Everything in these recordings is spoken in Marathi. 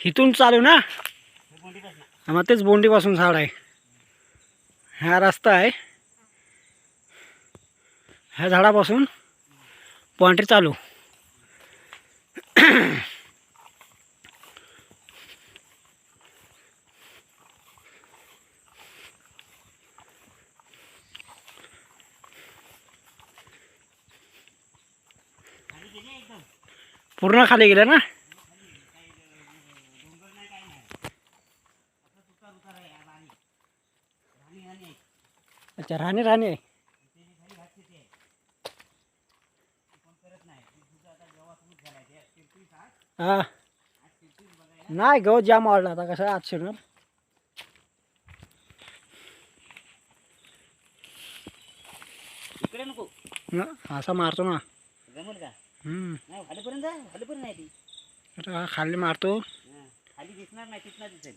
इथून चालू ना? मग तेच बोंडीपासून झाड आहे. हा रस्ता आहे. ह्या झाडापासून पॉन्ट्री चालू. पूर्ण खाली गेलं ना डोंगर नाही काही नाही असं तुकार उतार आहे या राणी राणी राणी आहे अच्छा राणे राणे आहे त्याची खाली भात शेती आहे ते कोण करत नाही ते तुझं आता जेव्हा सुरू झालाय ते तिरतीस आठ हा. नाही गवत जाम वाढला आता कसं आज शिरणार? इकडे नको. न, असा मारतो ना. जमल का? हम्म. नाही खालीपर्यंत जा खालीपर्यंत नाही ती. आता हा खाली मारतो. हा, खाली दिसणार नाही तिथनं दिसेल.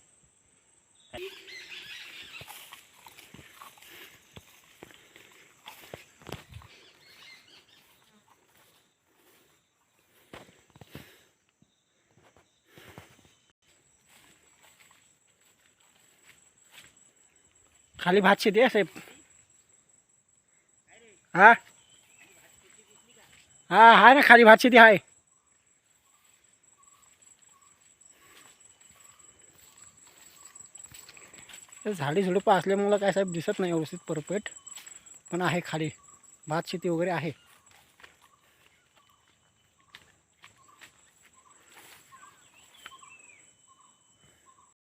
खाली भात शेती आहे साहेब. हा? हा आहे ना खाली भात शेती आहे. ते झाडी झुडपं असल्यामुळं काय साहेब दिसत नाही व्यवस्थित परफेक्ट पण आहे खाली. भात शेती वगैरे आहे.